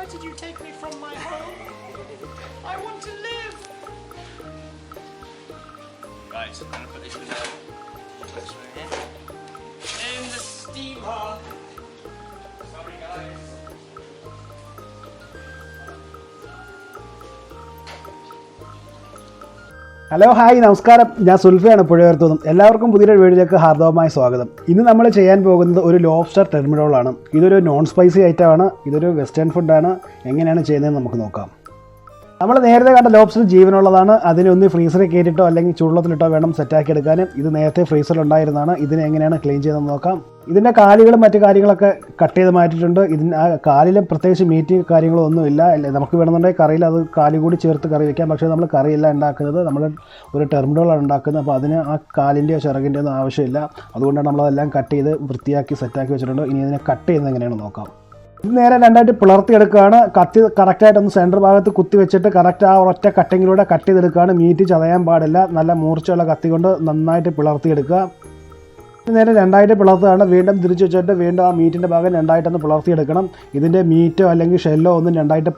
Why did you take me from my home? I want to live. Right, I'm gonna put this in there. One here. In the steam hall. Sorry, guys. Hello hi നമസ്കാരം. ഞാൻ സുൽഫയാണ് പുഴയർത്തുന്നത് എല്ലാവർക്കും പുതിയൊരു വീഡിയോയിലേക്ക് ഹാർദവമായ സ്വാഗതം. ഇന്ന് നമ്മൾ ചെയ്യാൻ പോകുന്നത് ഒരു ലോബ്സ്റ്റർ ടെർമിനോളാണ് ഇതൊരു നോൺ സ്പൈസി ഐറ്റമാണ് ഇതൊരു വെസ്റ്റേൺ ഫുഡാണ് എങ്ങനെയാണ് ചെയ്യുന്നതെന്ന് നമുക്ക് നോക്കാം. നമ്മൾ നേരത്തെ കണ്ട ലോബ്സ്റ്റർ ജീവനുള്ളതാണ്. അതിനെ ഒന്ന് ഫ്രീസറിൽ കയറ്റിട്ടോ അല്ലെങ്കിൽ ചുള്ളത്തിലിട്ടോ വേണം സെറ്റാക്കി എടുക്കാനും. ഇത് നേരത്തെ ഫ്രീസറിൽ ഉണ്ടായിരുന്നതാണ് ഇതിനെ എങ്ങനെയാണ് ക്ലീൻ ചെയ്തെന്ന് നോക്കാം. ഇതിന്റെ കാലുകളും മറ്റു കാര്യങ്ങളൊക്കെ കട്ട് ചെയ്ത് മാറ്റിയിട്ടുണ്ട്. ഇതിന് ആ കാലിലും പ്രത്യേകിച്ച് മീറ്റ് കാര്യങ്ങളോ ഒന്നുമില്ല. നമുക്ക് വേണമെന്നുണ്ടെങ്കിൽ കറിയിൽ അത് കാലി കൂടി ചേർത്ത് കറി വയ്ക്കാം പക്ഷേ നമ്മൾ കറിയല്ല ഉണ്ടാക്കുന്നത്. നമ്മൾ ഒരു ടെർമിനോളാണ് ഉണ്ടാക്കുന്നത്. അപ്പോൾ അതിന് ആ കാലിന്റെയോ ചിറകിന്റെയോ ഒന്നും ആവശ്യമില്ല. അതുകൊണ്ടാണ് നമ്മളതെല്ലാം കട്ട് ചെയ്ത് വൃത്തിയാക്കി സെറ്റാക്കി വെച്ചിട്ടുണ്ട്. ഇനി ഇതിനെ കട്ട് ചെയ്യുന്നത് എങ്ങനെയാണെന്ന് നോക്കാം. ഇത് നേരെ രണ്ടായിട്ട് പിളർത്തിയെടുക്കുകയാണ്. കത്തി കറക്റ്റായിട്ട് ഒന്ന് സെന്റർ ഭാഗത്ത് കുത്തി വെച്ചിട്ട് കറക്റ്റ് ആ ഒറ്റ കട്ടിങ്ങിലൂടെ കട്ട് ചെയ്തെടുക്കുകയാണ്. മീറ്റ് ചതയാൻ പാടില്ല. നല്ല മൂർച്ചയുള്ള കത്തി കൊണ്ട് നന്നായിട്ട് പിളർത്തിയെടുക്കുക. നേരെ രണ്ടായിട്ട് പിളർത്തുകയാണ്. വീണ്ടും തിരിച്ചു വെച്ചിട്ട് വീണ്ടും ആ മീറ്റിന്റെ ഭാഗം രണ്ടായിട്ടൊന്ന് പിളർത്തിയെടുക്കണം. ഇതിന്റെ മീറ്റോ അല്ലെങ്കിൽ ഷെല്ലോ ഒന്നും രണ്ടായിട്ട്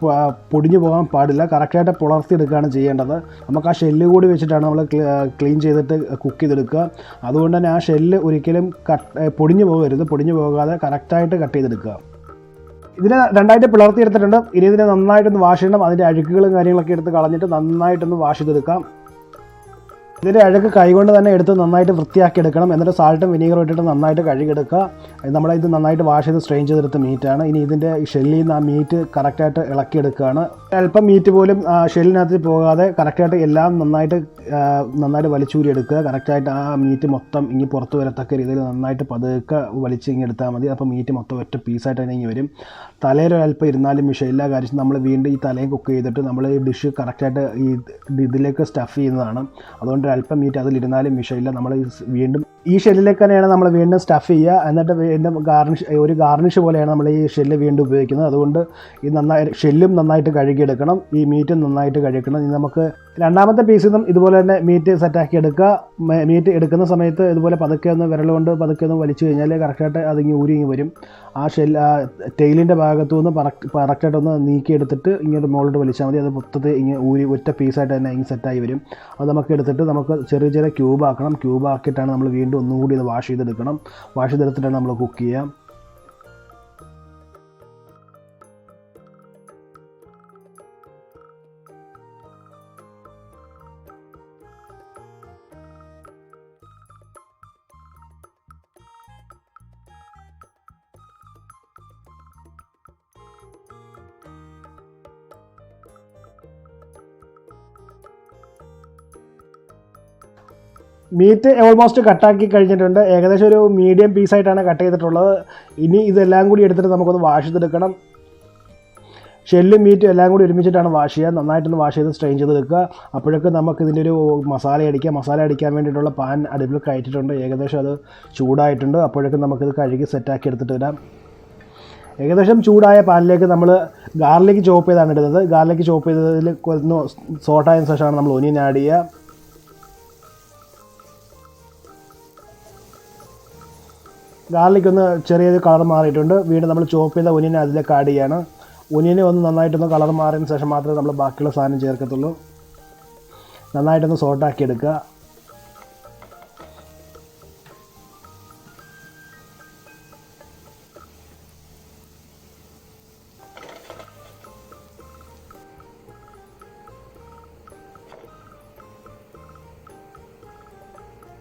പൊടിഞ്ഞു പോകാൻ പാടില്ല. കറക്റ്റായിട്ട് പുളർത്തിയെടുക്കുകയാണ് ചെയ്യേണ്ടത്. നമുക്ക് ആ ഷെല്ല് കൂടി വെച്ചിട്ടാണ് നമ്മൾ ക്ലീൻ ചെയ്തിട്ട് കുക്ക് ചെയ്തെടുക്കുക. അതുകൊണ്ട് തന്നെ ആ ഷെല്ല് ഒരിക്കലും കട്ട് പൊടിഞ്ഞു പോകരുത്. പൊടിഞ്ഞു പോകാതെ കറക്റ്റായിട്ട് കട്ട് ചെയ്തെടുക്കുക. ഇതിനെ രണ്ടായിട്ട് പിളർത്തിയെടുത്തിട്ടുണ്ട്. ഇനി ഇതിനെ നന്നായിട്ടൊന്ന് വാഷ് ചെയ്യണം. അതിന്റെ അഴുക്കുകളും കാര്യങ്ങളൊക്കെ എടുത്ത് കളഞ്ഞിട്ട് നന്നായിട്ടൊന്ന് വാഷ് ചെയ്തെടുക്കാം. ഇതിന്റെ അഴുക്ക് കൈകൊണ്ട് തന്നെ എടുത്ത് നന്നായിട്ട് വൃത്തിയാക്കി എടുക്കണം എന്നിട്ട് സാൾട്ടും വിനീഗറും ഇട്ടിട്ട് നന്നായിട്ട് കഴുകിയെടുക്കുക. നമ്മളിത് നമ്മളെ ഇത് നന്നായിട്ട് വാഷ് ചെയ്ത് സ്ട്രെയിൻ ചെയ്തെടുത്ത മീറ്റാണ് ഇനി ഇതിന്റെ ഷെല്ലിൽ നിന്ന് ആ മീറ്റ് കറക്റ്റായിട്ട് ഇളക്കിയെടുക്കുകയാണ്. അല്പം മീറ്റ് പോലും ഷെല്ലിനകത്ത് പോകാതെ കറക്റ്റായിട്ട് എല്ലാം നന്നായിട്ട് നന്നായിട്ട് വലിച്ചൂരി എടുക്കുക കറക്റ്റായിട്ട് ആ മീറ്റ് മൊത്തം ഇങ്ങി പുറത്ത് വരത്തക്ക രീതിയിൽ നന്നായിട്ട് പതുക്കെ വലിച്ച് ഇങ്ങ് എടുത്താൽ മതി. അപ്പോൾ മീറ്റ് മൊത്തം ഒറ്റ പീസായിട്ട് തന്നെ ഇങ്ങി വരും. തലയിൽ ഒരല്പം ഇരുന്നാലും വിഷയമില്ല കാര്യം നമ്മൾ വീണ്ടും ഈ തലയും കുക്ക് ചെയ്തിട്ട് നമ്മൾ ഈ ഡിഷ് കറക്റ്റായിട്ട് ഈ ഇതിലേക്ക് സ്റ്റഫ് ചെയ്യുന്നതാണ്. അതുകൊണ്ട് അല്പം മീറ്റ് അതിലിരുന്നാലും വിഷയമില്ല. നമ്മൾ വീണ്ടും ഈ ഷെല്ലിലേക്ക് തന്നെയാണ് നമ്മൾ വീണ്ടും സ്റ്റഫ് ചെയ്യുക. എന്നിട്ട് വീണ്ടും ഗാർണിഷ് ഒരു ഗാർണിഷ് പോലെയാണ് നമ്മൾ ഈ ഷെല്ല് വീണ്ടും ഉപയോഗിക്കുന്നത്. അതുകൊണ്ട് ഈ നന്നായി ഷെല്ലും നന്നായിട്ട് കഴുകിയെടുക്കണം. ഈ മീറ്റും നന്നായിട്ട് കഴുകണം. ഇനി നമുക്ക് രണ്ടാമത്തെ പീസിൽ നിന്നും ഇതുപോലെ തന്നെ മീറ്റ് സെറ്റാക്കി എടുക്കുക. മീറ്റ് എടുക്കുന്ന സമയത്ത് ഇതുപോലെ പതുക്കെ ഒന്ന് വിരൽ കൊണ്ട് പതുക്കെ ഒന്ന് വലിച്ചു കഴിഞ്ഞാൽ കറക്റ്റായിട്ട് അതിങ്ങി ഊരിങ്ങി വരും. ആ ഷെൽ ആ ടെയിലിന്റെ ഭാഗത്തു നിന്ന് കറക്റ്റായിട്ട് ഒന്ന് നീക്കി എടുത്തിട്ട് ഇങ്ങോട്ട് മുകളിലോട്ട് വലിച്ചാൽ മതി. അത് മൊത്തത്തിൽ ഇങ്ങനെ ഊരി ഒറ്റ പീസായിട്ട് തന്നെ ഇങ്ങനെ സെറ്റായി വരും. അത് നമുക്ക് എടുത്തിട്ട് നമുക്ക് ചെറിയ ചെറിയ ക്യൂബ് ആക്കണം. ക്യൂബ് ആക്കിയിട്ടാണ് നമ്മൾ വീണ്ടും ഒന്നും കൂടി ഇത് വാഷ് ചെയ്തെടുക്കണം. വാഷ് ചെയ്തെടുത്തിട്ടാണ് നമ്മൾ കുക്ക് ചെയ്യുക. മീറ്റ് ഓൾമോസ്റ്റ് കട്ടാക്കി കഴിഞ്ഞിട്ടുണ്ട്. ഏകദേശം ഒരു മീഡിയം പീസായിട്ടാണ് കട്ട് ചെയ്തിട്ടുള്ളത്. ഇനി ഇതെല്ലാം കൂടി എടുത്തിട്ട് നമുക്കൊന്ന് വാഷ് ചെയ്തെടുക്കണം. ഷെല്ലും മീറ്റും എല്ലാം കൂടി ഒരുമിച്ചിട്ടാണ് വാഷ് ചെയ്യുക. നന്നായിട്ടൊന്ന് വാഷ് ചെയ്ത് സ്ട്രെയിൻ ചെയ്ത് എടുക്കുക. അപ്പോഴൊക്കെ നമുക്ക് ഇതിന്റെ ഒരു മസാല അടിക്കുക. മസാല അടിക്കാൻ വേണ്ടിയിട്ടുള്ള പാൻ അടുപ്പിൽ കയറ്റിയിട്ടുണ്ട്. ഏകദേശം അത് ചൂടായിട്ടുണ്ട്. അപ്പോഴൊക്കെ നമുക്കിത് കഴുകി സെറ്റാക്കി എടുത്തിട്ട് വരാം. ഏകദേശം ചൂടായ പാനിലേക്ക് നമ്മൾ ഗാർലിക് ചോപ്പ് ചെയ്താണ് ഇടുന്നത്. ഗാർലിക് ചോപ്പ് ചെയ്തതിൽ സോട്ടായതിനു ശേഷമാണ് നമ്മൾ ഒനിയൻ ആഡ് ചെയ്യുക. ഗാർലിക് ഒന്ന് ചെറിയൊരു കളർ മാറിയിട്ടുണ്ട്. വീണ്ടും നമ്മൾ ചോപ്പ് ചെയ്ത ഒനിയനെ അതിലേക്ക് ആഡ് ചെയ്യാണ്. ഒനിയനെ ഒന്ന് നന്നായിട്ടൊന്ന് കളർ മാറിയതിന് ശേഷം മാത്രമേ നമ്മൾ ബാക്കിയുള്ള സാധനം ചേർക്കത്തുള്ളൂ. നന്നായിട്ടൊന്ന് സോട്ടാക്കി എടുക്കുക.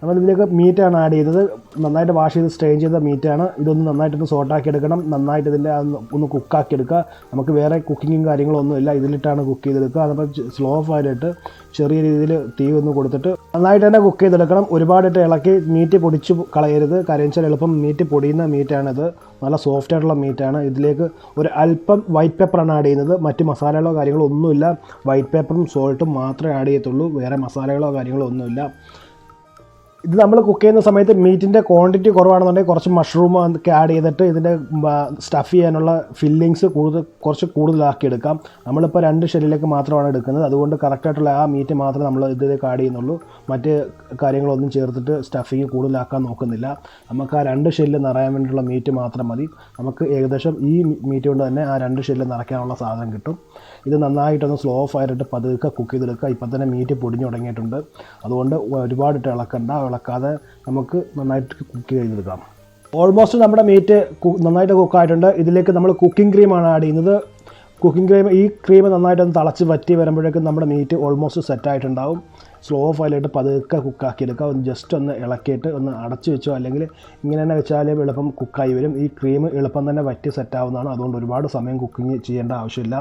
നമ്മൾ ഇതിലേക്ക് മീറ്റാണ് ആഡ് ചെയ്തത്. നന്നായിട്ട് വാഷ് ചെയ്ത് സ്ട്രെയിൻ ചെയ്ത മീറ്റാണ് ഇതൊന്ന് നന്നായിട്ടൊന്ന് സോട്ടാക്കി എടുക്കണം. നന്നായിട്ട് ഇതിന്റെ ഒന്ന് കുക്കാക്കി എടുക്കുക. നമുക്ക് വേറെ കുക്കിങ്ങും കാര്യങ്ങളൊന്നും ഇല്ല. ഇതിലിട്ടാണ് കുക്ക് ചെയ്തെടുക്കുക. അതപ്പോൾ സ്ലോ ഫയറിട്ട് ചെറിയ രീതിയിൽ തീ ഒന്ന് കൊടുത്തിട്ട് നന്നായിട്ട് തന്നെ കുക്ക് ചെയ്തെടുക്കണം. ഒരുപാടിട്ട് ഇളക്കി മീറ്റ് പൊടിച്ച് കളയരുത്. കാര്യം വെച്ചാൽ എളുപ്പം മീറ്റ് പൊടിയുന്ന മീറ്റാണിത് നല്ല സോഫ്റ്റ് ആയിട്ടുള്ള മീറ്റാണ് ഇതിലേക്ക് ഒരു അല്പം വൈറ്റ് പേപ്പറാണ് ആഡ് ചെയ്യുന്നത്. മറ്റ് മസാലകളോ കാര്യങ്ങളോ ഒന്നുമില്ല. വൈറ്റ് പേപ്പറും സോൾട്ടും മാത്രമേ ആഡ് ചെയ്യത്തുള്ളൂ. വേറെ മസാലകളോ കാര്യങ്ങളോ ഒന്നുമില്ല. ഇത് നമ്മൾ കുക്ക് ചെയ്യുന്ന സമയത്ത് മീറ്റിന്റെ ക്വാണ്ടിറ്റി കുറവാണെന്നുണ്ടെങ്കിൽ കുറച്ച് മഷ്റൂം ഒക്കെ ആഡ് ചെയ്തിട്ട് ഇതിന്റെ സ്റ്റഫ് ചെയ്യാനുള്ള ഫില്ലിങ്സ് കൂടുതൽ കുറച്ച് കൂടുതലാക്കി എടുക്കാം. നമ്മളിപ്പോൾ രണ്ട് ഷെല്ലിലേക്ക് മാത്രമാണ് എടുക്കുന്നത്. അതുകൊണ്ട് കറക്റ്റായിട്ടുള്ള ആ മീറ്റ് മാത്രമേ നമ്മൾ ഇതിലേക്ക് ആഡ് ചെയ്യുന്നുള്ളൂ. മറ്റ് കാര്യങ്ങളൊന്നും ചേർത്തിട്ട് സ്റ്റഫിങ് കൂടുതലാക്കാൻ നോക്കുന്നില്ല. നമുക്ക് ആ രണ്ട് ഷെല്ല് നിറയാൻ വേണ്ടിയിട്ടുള്ള മീറ്റ് മാത്രം മതി. നമുക്ക് ഏകദേശം ഈ മീറ്റ് കൊണ്ട് തന്നെ ആ രണ്ട് ഷെല്ല് നിറയ്ക്കാനുള്ള സാധനം കിട്ടും. ഇത് നന്നായിട്ടൊന്ന് സ്ലോ ഫയറിട്ട് പതുക്കെ കുക്ക് ചെയ്തെടുക്കുക. ഇപ്പം തന്നെ മീറ്റ് പൊടിഞ്ഞു തുടങ്ങിയിട്ടുണ്ട്. അതുകൊണ്ട് ഒരുപാട് ഇളക്കണ്ട. ഇളക്കാതെ നമുക്ക് നന്നായിട്ട് കുക്ക് ചെയ്തെടുക്കാം. ഓൾമോസ്റ്റ് നമ്മുടെ മീറ്റ് നന്നായിട്ട് കുക്കായിട്ടുണ്ട് ഇതിലേക്ക് നമ്മൾ കുക്കിംഗ് ക്രീമാണ് ആഡ് ചെയ്യുന്നത്. കുക്കിംഗ് ക്രീം ഈ ക്രീം നന്നായിട്ടൊന്ന് തിളച്ച് വറ്റി വരുമ്പോഴേക്കും നമ്മുടെ മീറ്റ് ഓൾമോസ്റ്റ് സെറ്റ് ആയിട്ടുണ്ടാവും. സ്ലോ ഫയലായിട്ട് പതുക്കെ കുക്കാക്കി എടുക്കുക ഒന്ന് ജസ്റ്റ് ഒന്ന് ഇളക്കിയിട്ട് ഒന്ന് അടച്ചു വെച്ചോ അല്ലെങ്കിൽ ഇങ്ങനെ തന്നെ വെച്ചാലും എളുപ്പം കുക്കായി വരും. ഈ ക്രീം എളുപ്പം തന്നെ വറ്റി സെറ്റ് ആവുന്നതാണ്. അതുകൊണ്ട് ഒരുപാട് സമയം കുക്കിംഗ് ചെയ്യേണ്ട ആവശ്യമില്ല.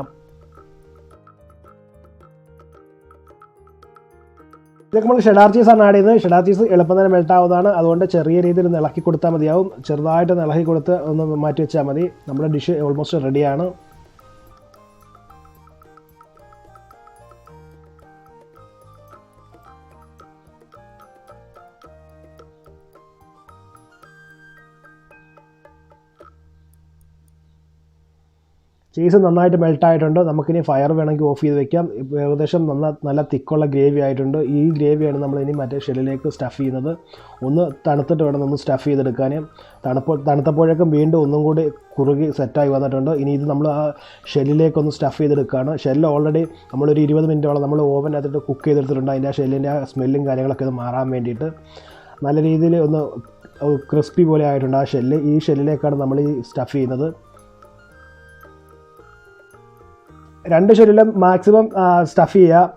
ഇതൊക്കെ നമ്മൾ ഷെഡാർ ആണ് ആഡ് ചെയ്യുന്നത്. ഷെഡാർ ചീസ് എളുപ്പം തന്നെ മെൽട്ടാവുന്നതാണ്. അതുകൊണ്ട് ചെറിയ രീതിയിൽ ഇളക്കി കൊടുത്താൽ മതിയാവും. ചെറുതായിട്ട് ഇളക്കി കൊടുത്ത് ഒന്ന് മാറ്റി വെച്ചാൽ മതി. നമ്മുടെ ഡിഷ് ഓൾമോസ്റ്റ് റെഡിയാണ് ചീസ് നന്നായിട്ട് മെൽട്ടായിട്ടുണ്ട് നമുക്കിനി ഫയർ വേണമെങ്കിൽ ഓഫ് ചെയ്ത് വെക്കാം. ഏകദേശം നന്ന നല്ല തിക്കുള്ള ഗ്രേവി ആയിട്ടുണ്ട്. ഈ ഗ്രേവിയാണ് നമ്മൾ ഇനി മറ്റേ ഷെല്ലിലേക്ക് സ്റ്റഫ് ചെയ്യുന്നത്. ഒന്ന് തണുത്തിട്ട് വേണം ഒന്ന് സ്റ്റഫ് ചെയ്തെടുക്കാൻ തണുപ്പ് തണുത്തപ്പോഴേക്കും വീണ്ടും ഒന്നും കൂടി കുറുകി സെറ്റായി വന്നിട്ടുണ്ട്. ഇനി ഇത് നമ്മൾ ആ ഷെല്ലിലേക്കൊന്ന് സ്റ്റഫ് ചെയ്തെടുക്കുകയാണ് ഷെല്ല് ഓൾറെഡി നമ്മളൊരു ഇരുപത് മിനിറ്റോളം നമ്മൾ ഓവനകത്തിട്ട് കുക്ക് ചെയ്തെടുത്തിട്ടുണ്ട്. അതിന്റെ ആ ഷെല്ലിന്റെ ആ സ്മെല്ലും കാര്യങ്ങളൊക്കെ ഒന്ന് മാറാൻ വേണ്ടിയിട്ട്. നല്ല രീതിയിൽ ഒന്ന് ക്രിസ്പി പോലെ ആയിട്ടുണ്ട് ആ ഷെല്ല് ഈ ഷെല്ലിലേക്കാണ് നമ്മൾ ഈ സ്റ്റഫ് ചെയ്യുന്നത്. രണ്ട് ഷെല്ലിലും മാക്സിമം സ്റ്റഫ് ചെയ്യുക.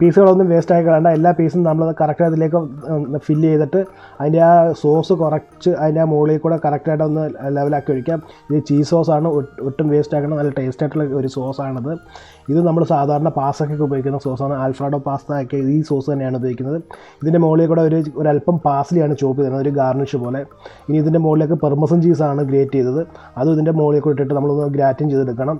പീസുകളൊന്നും വേസ്റ്റ് ആയി കളണ്ട എല്ലാ പീസും നമ്മൾ കറക്റ്റ് അതിലേക്ക് ഫില്ല് ചെയ്തിട്ട് അതിന്റെ ആ സോസ് കുറച്ച് അതിന്റെ ആ മുകളിൽ കൂടെ കറക്റ്റായിട്ട് ഒന്ന് ലെവലാക്കി ഒഴിക്കാം. ഇത് ചീസ് സോസാണ് ഒട്ടും വേസ്റ്റ് ആക്കണം നല്ല ടേസ്റ്റ് ആയിട്ടുള്ള ഒരു സോസാണിത് ഇത് നമ്മൾ സാധാരണ പാസ്തയ്ക്കൊക്കെ ഉപയോഗിക്കുന്ന സോസാണ് ആൽഫ്രാഡോ പാസ്ത ഒക്കെ ഈ സോസ് തന്നെയാണ് ഉപയോഗിക്കുന്നത്. ഇതിന്റെ മുകളിൽ കൂടെ ഒരു ഒരല്പം പാസ്ലിയാണ് ചോപ്പ് ചെയ്യുന്നത് ഒരു ഗാർണിഷ് പോലെ. ഇനി ഇതിന്റെ മുകളിലേക്ക് പെർമസൻ ചീസാണ് ഗ്രേറ്റ് ചെയ്തത്. അതും ഇതിന്റെ മുകളിൽ കൂടെ ഇട്ടിട്ട് നമ്മളൊന്ന് ഗ്രാറ്റിൻ ചെയ്തെടുക്കണം.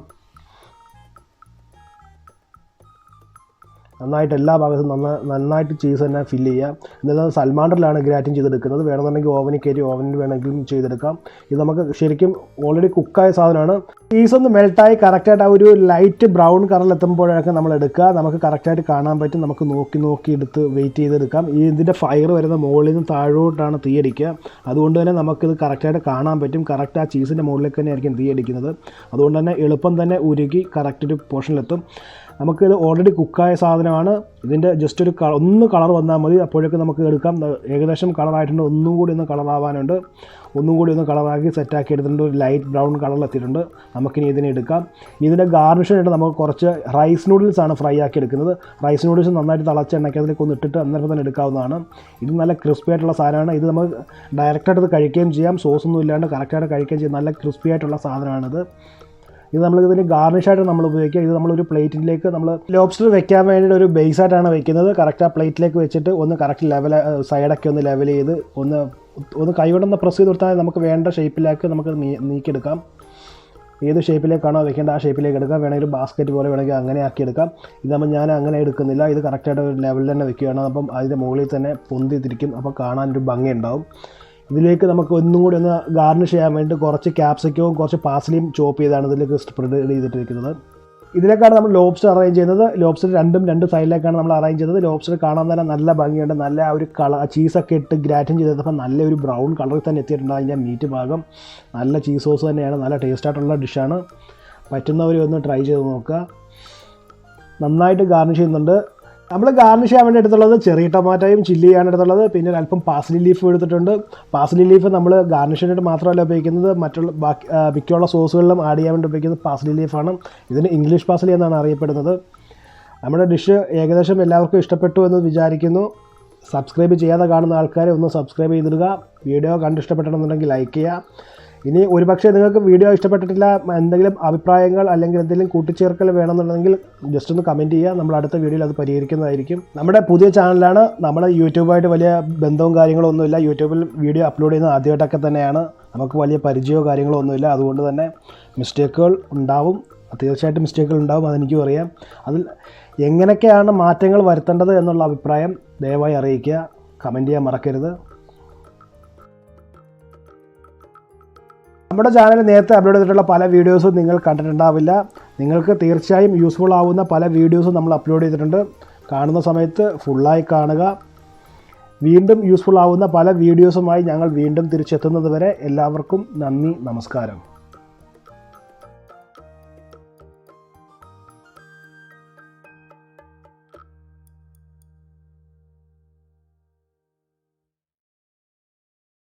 നന്നായിട്ട് എല്ലാ ഭാഗത്തും നന്ന നന്നായിട്ട് ചീസ് തന്നെ ഫില്ല് ചെയ്യുക. ഇതെല്ലാം സൽമാണ്ടറിലാണ് ഗ്രാറ്റിൻ ചെയ്തെടുക്കുന്നത്. വേണമെന്നുണ്ടെങ്കിൽ ഓവനിൽ കയറ്റി ഓവനിൽ വേണമെങ്കിലും ചെയ്തെടുക്കാം. ഇത് നമുക്ക് ശരിക്കും ഓൾറെഡി കുക്കായ സാധനമാണ്. ചീസ് ഒന്ന് മെൽട്ടായി കറക്റ്റായിട്ട് ആ ഒരു ലൈറ്റ് ബ്രൗൺ കളറിൽ എത്തുമ്പോഴൊക്കെ നമ്മൾ എടുക്കുക. നമുക്ക് കറക്റ്റായിട്ട് കാണാൻ പറ്റും. നമുക്ക് നോക്കി നോക്കി എടുത്ത് വെയിറ്റ് ചെയ്തെടുക്കാം. ഈ ഇതിന്റെ ഫയർ വരുന്ന മുകളിൽ നിന്ന് താഴോട്ടാണ് തീയടിക്കുക അതുകൊണ്ട് തന്നെ നമുക്കിത് കറക്റ്റായിട്ട് കാണാൻ പറ്റും. കറക്റ്റ് ആ ചീസിന്റെ മുകളിലേക്ക് തന്നെ ആയിരിക്കും തീയടിക്കുന്നത് അതുകൊണ്ട് തന്നെ എളുപ്പം തന്നെ ഉരുകി കറക്റ്റ് ഒരു പോർഷനിലെത്തും നമുക്കിത് ഓൾറെഡി കുക്കായ സാധനമാണ്. ഇതിന്റെ ജസ്റ്റ് ഒരു ഒന്ന് കളർ വന്നാൽ മതി. അപ്പോഴേക്കും നമുക്ക് എടുക്കാം. ഏകദേശം കളറായിട്ടുണ്ട് ഒന്നും കൂടി ഒന്ന് കളറാവാനുണ്ട് ഒന്നും കൂടി ഒന്ന് കളറാക്കി സെറ്റാക്കി എടുത്തിട്ടുണ്ട്. ഒരു ലൈറ്റ് ബ്രൗൺ കളറിലെത്തിയിട്ടുണ്ട് നമുക്കിനി ഇതിനെ എടുക്കാം. ഇതിന്റെ ഗാർണിഷിനായിട്ട് നമുക്ക് കുറച്ച് റൈസ് നൂഡിൽസാണ് ഫ്രൈ ആക്കി എടുക്കുന്നത്. റൈസ് നൂഡിൽസ് നന്നായിട്ട് തിളച്ച എണ്ണയ്ക്കകത്തേക്ക് ഒന്ന് ഇട്ടിട്ട് അന്നേരം തന്നെ എടുക്കാവുന്നതാണ്. ഇത് നല്ല ക്രിസ്പി ആയിട്ടുള്ള സാധനമാണ്. ഇത് നമുക്ക് ഡയറക്റ്റായിട്ട് കഴിക്കുകയും ചെയ്യാം. സോസൊന്നും ഇല്ലാണ്ട് കറക്റ്റായിട്ട് കഴിക്കുകയും ചെയ്യാം. നല്ല ക്രിസ്പി ആയിട്ടുള്ള സാധനമാണിത്. ഇത് നമ്മൾ ഇതിന് ഗാർണിഷായിട്ട് നമ്മൾ ഉപയോഗിക്കുക. ഇത് നമ്മൾ ഒരു പ്ലേറ്റിലേക്ക് നമ്മൾ ലോബ്സ്റ്റർ വെക്കാൻ വേണ്ടിയിട്ട് ഒരു ബേസ് ആയിട്ടാണ് വെക്കുന്നത്. കറക്റ്റ് ആ പ്ലേറ്റിലേക്ക് വെച്ചിട്ട് ഒന്ന് കറക്റ്റ് ലെവൽ സൈഡൊക്കെ ഒന്ന് ലെവൽ ചെയ്ത് ഒന്ന് ഒന്ന് കൈകൊണ്ടൊന്ന് പ്രസ് ചെയ്ത് കൊടുത്താൽ നമുക്ക് വേണ്ട ഷേപ്പിലേക്ക് നമുക്ക് നീക്കിയെടുക്കാം. ഏത് ഷേപ്പിലേക്കാണോ വെക്കേണ്ട ആ ഷേപ്പിലേക്ക് എടുക്കാം. വേണമെങ്കിൽ ബാസ്ക്കറ്റ് പോലെ വേണമെങ്കിൽ അങ്ങനെ ആക്കി എടുക്കാം. ഇതാകുമ്പോൾ ഞാൻ അങ്ങനെ എടുക്കുന്നില്ല. ഇത് കറക്റ്റായിട്ട് ഒരു ലെവലിൽ തന്നെ വെക്കുകയാണ്. അപ്പം അതിന്റെ മുകളിൽ തന്നെ പൊന്തിത്തിരിക്കും അപ്പോൾ കാണാനൊരു ഭംഗി ഉണ്ടാവും. ഇതിലേക്ക് നമുക്ക് ഒന്നും കൂടി ഒന്ന് ഗാർണിഷ് ചെയ്യാൻ വേണ്ടി കുറച്ച് ക്യാപ്സിക്കവും കുറച്ച് പാസ്ലിയും ചോപ്പ് ചെയ്താണ് ഇതിലേക്ക് സ്പ്രെഡ് ചെയ്തിട്ടിരിക്കുന്നത്. ഇതിലേക്കാണ് നമ്മൾ ലോബ്സ്റ്റർ അറേഞ്ച് ചെയ്യുന്നത്. ലോബ്സ്റ്റർ രണ്ടും രണ്ട് സൈഡിലേക്കാണ് നമ്മൾ അറേഞ്ച് ചെയ്തത് ലോബ്സ്റ്റർ കാണാൻ തന്നെ നല്ല ഭംഗിയുണ്ട്. നല്ല ആ ഒരു കളർ ചീസൊക്കെ ഇട്ട് ഗ്രാറ്റിൻ ചെയ്തപ്പോൾ നല്ലൊരു ബ്രൗൺ കളറിൽ തന്നെ എത്തിയിട്ടുണ്ട് അതിന്റെ മീറ്റ് ഭാഗം. നല്ല ചീസ് സോസ് തന്നെയാണ്. നല്ല ടേസ്റ്റ് ആയിട്ടുള്ള ഡിഷാണ് പറ്റുന്നവരെ ഒന്ന് ട്രൈ ചെയ്ത് നോക്കുക. നന്നായിട്ട് ഗാർണിഷ് ചെയ്യുന്നുണ്ട്. നമ്മൾ ഗാർണിഷ് ചെയ്യാൻ വേണ്ടി എടുത്തുള്ളത് ചെറിയ ടൊമാറ്റോയും ചില്ലിയാണ് എടുത്തുള്ളത് പിന്നെ അല്പം പാസ്ലി ലീഫ് എടുത്തിട്ടുണ്ട്. പാസ്ലി ലീഫ് നമ്മൾ ഗാർണിഷിനായിട്ട് മാത്രമല്ല ഉപയോഗിക്കുന്നത്. മറ്റുള്ള ബാക്കി മിക്കുള്ള സോസുകളിലും ആഡ് ചെയ്യാൻ വേണ്ടി ഉപയോഗിക്കുന്നത് പാസ്ലി ലീഫാണ് ഇതിന് ഇംഗ്ലീഷ് പാസ്ലി എന്നാണ് അറിയപ്പെടുന്നത്. നമ്മുടെ ഡിഷ് ഏകദേശം എല്ലാവർക്കും ഇഷ്ടപ്പെട്ടു എന്ന് വിചാരിക്കുന്നു. സബ്സ്ക്രൈബ് ചെയ്യാതെ കാണുന്ന ആൾക്കാരെ ഒന്ന് സബ്സ്ക്രൈബ് ചെയ്തിടുക. വീഡിയോ കണ്ടിഷ്ടപ്പെട്ടണമെന്നുണ്ടെങ്കിൽ ലൈക്ക് ചെയ്യുക. ഇനി ഒരുപക്ഷെ നിങ്ങൾക്ക് വീഡിയോ ഇഷ്ടപ്പെട്ടിട്ടില്ല എന്തെങ്കിലും അഭിപ്രായങ്ങൾ അല്ലെങ്കിൽ എന്തെങ്കിലും കൂട്ടിച്ചേർക്കൽ വേണമെന്നുണ്ടെങ്കിൽ ജസ്റ്റ് ഒന്ന് കമന്റ് ചെയ്യുക. നമ്മൾ അടുത്ത വീഡിയോയിൽ അത് പരിഹരിക്കുന്നതായിരിക്കും. നമ്മുടെ പുതിയ ചാനലാണ്. നമ്മൾ യൂട്യൂബായിട്ട് വലിയ ബന്ധവും കാര്യങ്ങളും ഒന്നുമില്ല യൂട്യൂബിൽ വീഡിയോ അപ്ലോഡ് ചെയ്യുന്ന ആദ്യമായിട്ടൊക്കെ തന്നെയാണ്. നമുക്ക് വലിയ പരിചയമോ കാര്യങ്ങളോ ഒന്നുമില്ല. അതുകൊണ്ട് തന്നെ മിസ്റ്റേക്കുകൾ ഉണ്ടാവും. തീർച്ചയായിട്ടും മിസ്റ്റേക്കുകൾ ഉണ്ടാവും അതെനിക്കും അറിയാം. അതിൽ എങ്ങനെയൊക്കെയാണ് മാറ്റങ്ങൾ വരുത്തേണ്ടത് എന്നുള്ള അഭിപ്രായം ദയവായി അറിയിക്കുക. കമന്റ് ചെയ്യാൻ മറക്കരുത്. നമ്മുടെ ചാനൽ നേരത്തെ അപ്ലോഡ് ചെയ്തിട്ടുള്ള പല വീഡിയോസും നിങ്ങൾ കണ്ടിട്ടുണ്ടാവില്ല. നിങ്ങൾക്ക് തീർച്ചയായും യൂസ്ഫുൾ ആവുന്ന പല വീഡിയോസും നമ്മൾ അപ്ലോഡ് ചെയ്തിട്ടുണ്ട്. കാണുന്ന സമയത്ത് ഫുള്ളായി കാണുക. വീണ്ടും യൂസ്ഫുൾ ആവുന്ന പല വീഡിയോസുമായി ഞങ്ങൾ വീണ്ടും തിരിച്ചെത്തുന്നത് വരെ എല്ലാവർക്കും നന്ദി നമസ്കാരം.